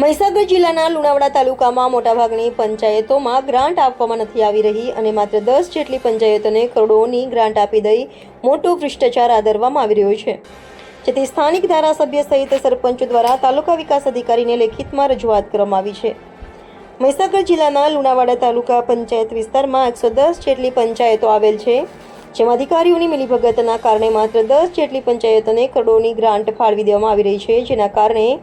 મહીસાગર જિલ્લાના લુણાવાડા તાલુકામાં મોટાભાગની પંચાયતોમાં ગ્રાન્ટ આપવામાં નથી આવી રહી અને માત્ર દસ જેટલી પંચાયતોને કરોડોની ગ્રાન્ટ આપી દઈ મોટો ભ્રષ્ટાચાર આદરવામાં આવી રહ્યો છે. જેથી સ્થાનિક ધારાસભ્ય સહિત સરપંચો દ્વારા તાલુકા વિકાસ અધિકારીને લેખિતમાં રજૂઆત કરવામાં આવી છે. મહીસાગર જિલ્લાના લુણાવાડા તાલુકા પંચાયત વિસ્તારમાં એકસો દસ જેટલી પંચાયતો આવેલ છે. જેમાં અધિકારીઓની મિલીભગતના કારણે માત્ર દસ જેટલી પંચાયતોને કરોડોની ગ્રાન્ટ ફાળવી દેવામાં આવી રહી છે, જેના કારણે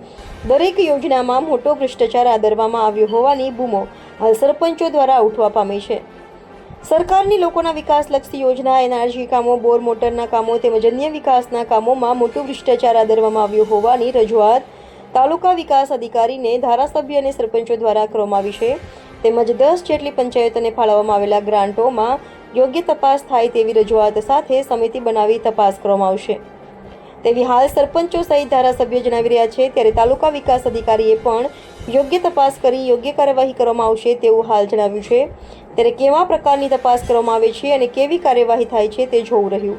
દરેક યોજનામાં મોટો ભ્રષ્ટાચાર આદરવામાં આવ્યો હોવાની બૂમો હાલ સરપંચો દ્વારા ઉઠવા પામી છે. સરકારની લોકોના વિકાસલક્ષી યોજના, એનઆરજી કામો, બોર મોટરના કામો તેમજ અન્ય વિકાસના કામોમાં મોટો ભ્રષ્ટાચાર આદરવામાં આવ્યો હોવાની રજૂઆત તાલુકા વિકાસ અધિકારીને ધારાસભ્ય અને સરપંચો દ્વારા કરવામાં આવી છે. તેમજ દસ જેટલી પંચાયતોને ફાળવવામાં આવેલા ગ્રાન્ટોમાં યોગ્ય તપાસ થાય તેવી રજૂઆત સાથે સમિતિ બનાવી તપાસ કરવામાં આવશે. તેવી હાલ સરપંચો સહિત ધારાસભ્યો જણાવી રહ્યા છે ત્યારે તાલુકા વિકાસ અધિકારીએ પણ યોગ્ય તપાસ કરી યોગ્ય કાર્યવાહી કરવામાં આવશે તેવું હાલ જણાવ્યું છે. ત્યારે કેવા પ્રકારની તપાસ કરવામાં આવે છે અને કેવી કાર્યવાહી થાય છે તે જોવું રહ્યું.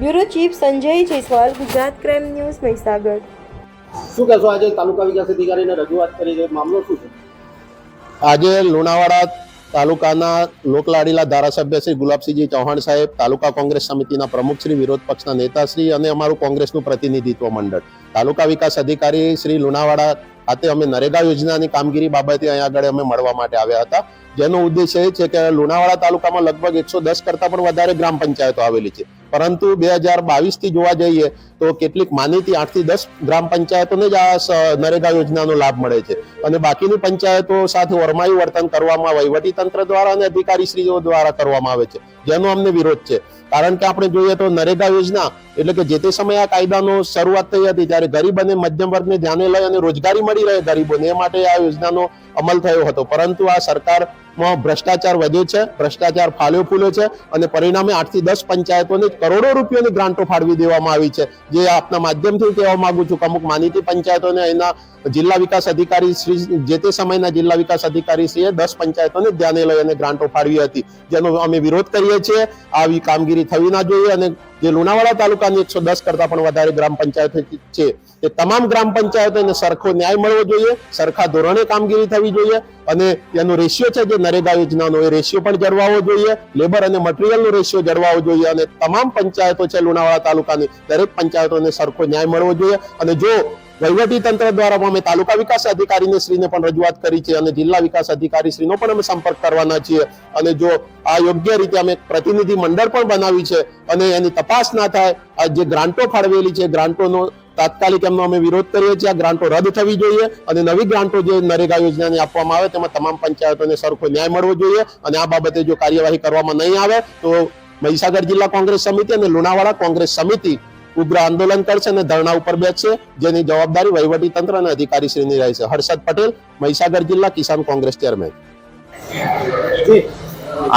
Bureau chief Sanjay Jaiswal Gujarat crime news Mahisagar. શું કહેશો આજે તાલુકા વિકાસ અધિકારીને રજૂઆત કરી છે મામલો શું છે? આજે લુણાવાડા તાલુકાના લોકલાડીલા ધારાસભ્ય શ્રી ગુલાબસિંહજી ચૌહાણ સાહેબ, તાલુકા કોંગ્રેસ સમિતિના પ્રમુખ શ્રી વિરોધ પક્ષના નેતા શ્રી અને અમારું કોંગ્રેસનું પ્રતિનિધિત્વ મંડળ. તાલુકા વિકાસ અધિકારી શ્રી લુણાવાડા ખાતે અમે નરેગા યોજનાની કામગીરી બાબતે અહીંયા આગળ અમે મળવા માટે આવ્યા હતા. જેનો ઉદ્દેશ એ છે કે લુણાવાડા તાલુકામાં લગભગ એકસો દસ કરતા પણ વધારે ગ્રામ પંચાયતો આવેલી છે. પરંતુ બે હજાર બાવીસથી જોવા જઈએ તો કેટલીક માનીતી આઠથી દસ ગ્રામ પંચાયતોને જ આ નરેગા યોજનાનો લાભ મળે છે. અને બાકીની પંચાયતો સાથે વરમાયું વર્તન કરવામાં વહીવટી તંત્ર દ્વારા અને અધિકારીશ્રીઓ દ્વારા કરવામાં આવે છે. જેનો અમને વિરોધ છે. કારણ કે આપણે જોઈએ તો નરેગા યોજના એટલે કે જે તે સમયે આ કાયદાનો શરૂઆત થઈ હતી ત્યારે ગરીબ અને મધ્યમ વર્ગને ધ્યાને લઈ અને રોજગારી મળી રહે ગરીબોને એ માટે આ યોજનાનો અમલ થયો હતો. પરંતુ આ સરકારમાં ભ્રષ્ટાચાર વધ્યો છે, ભ્રષ્ટાચાર ફાલ્યો ફૂલ્યો છે અને પરિણામે આઠથી દસ પંચાયતોને કરોડો રૂપિયાની ગ્રાન્ટો ફાળવી દેવામાં આવી છે. જે આપના માધ્યમથી કહેવા માંગુ છું કે અમુક માનીતી પંચાયતોને એના જિલ્લા વિકાસ અધિકારી શ્રી જે તે સમયના જિલ્લા વિકાસ અધિકારી શ્રીએ દસ પંચાયતોને ધ્યાને લઈ અને ગ્રાન્ટો ફાળવી હતી. જેનો અમે વિરોધ કરીએ છીએ. આવી કામગીરી થવી ના જોઈએ અને જે લુણાવાડા તાલુકાની એકસો દસ કરતા પણ વધારે ગ્રામ પંચાયતો છે, તે તમામ ગ્રામ પંચાયતોને સરખો ન્યાય મળવો જોઈએ, સરખા ધોરણે કામગીરી થવી જોઈએ અને એનો રેશિયો છે જે નરેગા યોજનાનો, એ રેશિયો પણ જળવાવો જોઈએ લેબર અને મટીરિયલનો રેશિયો જળવાવો જોઈએ અને તમામ પંચાયતો છે લુણાવાડા તાલુકાની દરેક પંચાયતોને સરખો ન્યાય મળવો જોઈએ અને જો તંત્ર દ્વારા અમે તાલુકા વિકાસ અધિકારીને શ્રીને પણ રજૂઆત કરી છે અને જિલ્લા વિકાસ અધિકારી શ્રીનો પણ અમે સંપર્ક કરવાના છીએ. અને જો આ યોગ્ય રીતે અમે પ્રતિનિધિ મંડળ પણ બનાવી છે અને એની તપાસ ના થાય, આ જે ગ્રાન્ટો ફાળવેલી છે, ગ્રાન્ટોનો તાત્કાલિક એમનો અમે વિરોધ કરીએ છીએ. આ ગ્રાન્ટો રદ થવી જોઈએ અને નવી ગ્રાન્ટો જે નરેગા યોજનાને આપવામાં આવે તેમાં તમામ પંચાયતોને સરખો ન્યાય મળવો જોઈએ અને આ બાબતે જો કાર્યવાહી કરવામાં નહીં આવે તો મહીસાગર જિલ્લા કોંગ્રેસ સમિતિ અને લુણાવાડા કોંગ્રેસ સમિતિ ઉગ્ર આંદોલન કરશે અને ધરણા ઉપર બેસશે, જેની જવાબદારી વહીવટી તંત્ર અને અધિકારીશ્રીની રહેશે હર્ષદ પટેલ, મહીસાગર જિલ્લા કિસાન કોંગ્રેસ ચેરમેન.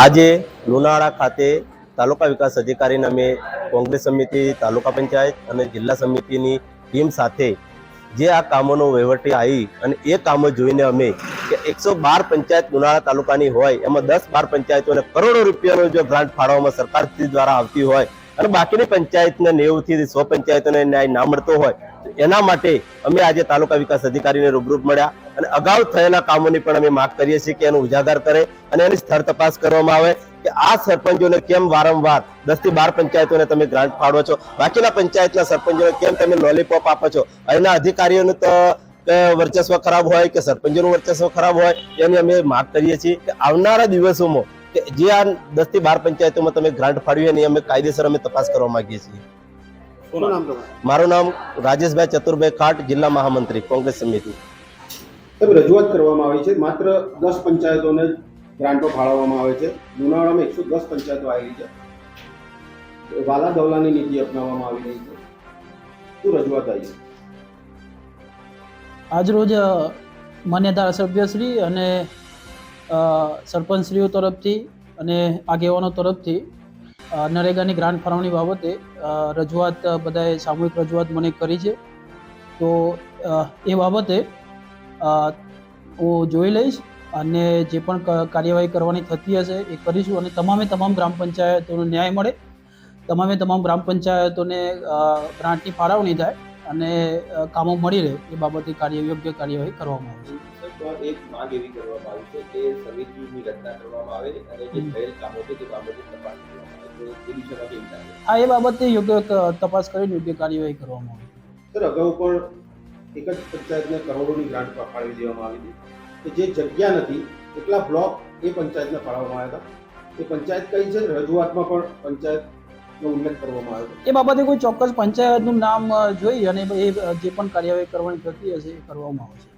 આજે લુણાવાડા ખાતે તાલુકા વિકાસ અધિકારીને અમે કોંગ્રેસ સમિતિ, તાલુકા પંચાયત અને જિલ્લા સમિતિની ટીમ સાથે જે આ કામોનો વહીવટી આવી અને એ કામો જોઈને અમે કે એકસો બાર પંચાયત ઉનાળા તાલુકાની હોય, એમાં દસ બાર પંચાયતોને કરોડો રૂપિયાનો જો ગ્રાન્ટ ફાળવવામાં સરકાર દ્વારા આવતી હોય અને બાકીની પંચાયતને નેવું થી સો પંચાયતોને ન્યાય ના મળતો હોય એના માટે અમે આજે તાલુકા વિકાસ અધિકારીને રૂબરૂપ મળ્યા અને અગાઉ થયેલા કામોની પણ અમે માગ કરીએ છીએ કે એનો ઉજાગર કરે અને એની સ્થળ તપાસ કરવામાં આવે કે આ સરપંચોને કેમ વારંવાર દસથી બાર પંચાયતોને તમે ગ્રાન્ટ ફાળવો છો? બાકીના પંચાયતના સરપંચોને કેમ તમે લોલીપોપ આપો છો? અહીંના અધિકારીઓનું તો વર્ચસ્વ ખરાબ હોય કે સરપંચોનું વર્ચસ્વ ખરાબ હોય એની અમે માગ કરીએ છીએ કે આવનારા દિવસોમાં કે જે આ દસથી બાર પંચાયતોમાં તમે ગ્રાન્ટ ફાળવી એની અમે કાયદેસર અમે તપાસ કરવા માંગીએ છીએ. શું નામ તમારું? મારું નામ રાજેશભાઈ ચતુરભાઈ ખાટ જિલ્લા મહામંત્રી કોંગ્રેસ સમિતિ. રજૂઆત કરવામાં આવી છે. માત્ર દસ પંચાયતોને ગ્રાન્ટો ફાળવવામાં આવે છે. લુણાવાડામાં એકસો દસ પંચાયતો આવેલી છે. વાલા દવલાની નીતિ અપનાવવામાં આવી રહી છે. શું રજૂઆત આવી છે? આજરોજ માન્યતા માન્ય ધારાસભ્યશ્રી અને સરપંચશ્રીઓ તરફથી અને આગેવાનો તરફથી નરેગાની ગ્રાન્ટ ફાળવણી બાબતે રજૂઆત બધાએ સામૂહિક રજૂઆત મને કરી છે. તો એ બાબતે હું જોઈ લઈશ અને જે પણ કાર્યવાહી કરવાની થતી હશે એ કરીશું અને તમામે તમામ ગ્રામ પંચાયતોનો ન્યાય મળે. તમામે તમામ ગ્રામ પંચાયતોને ગ્રાન્ટની ફાળવણી થાય અને કામો મળી રહે એ બાબતે કાર્ય, યોગ્ય કાર્યવાહી કરવામાં આવે છે. સાહેબ, એક માંગ એવી કરવામાં આવી છે કે સમિતિની રચના કરવામાં આવે અને જે. થયેલ કામો છે તે બાબતે તપાસ કરવામાં આવે. હા એ બાબતે યોગ્ય તપાસ કરીને યોગ્ય કાર્યવાહી કરવામાં આવે. સર અગાઉ પણ એક જ પંચાયતને કરોડોની ગ્રાન્ટ ફાળવી દેવામાં આવી હતી કે જે જગ્યા નથી એટલા બ્લોક એ પંચાયતને ફાળવવામાં આવ્યા હતા. એ પંચાયત કઈ છે? રજૂઆતમાં પણ પંચાયતનો ઉલ્લેખ કરવામાં આવ્યો એ બાબતે કોઈ ચોક્કસ પંચાયતનું નામ જોઈ અને એ જે પણ કાર્યવાહી કરવાની થતી હશે એ કરવામાં આવશે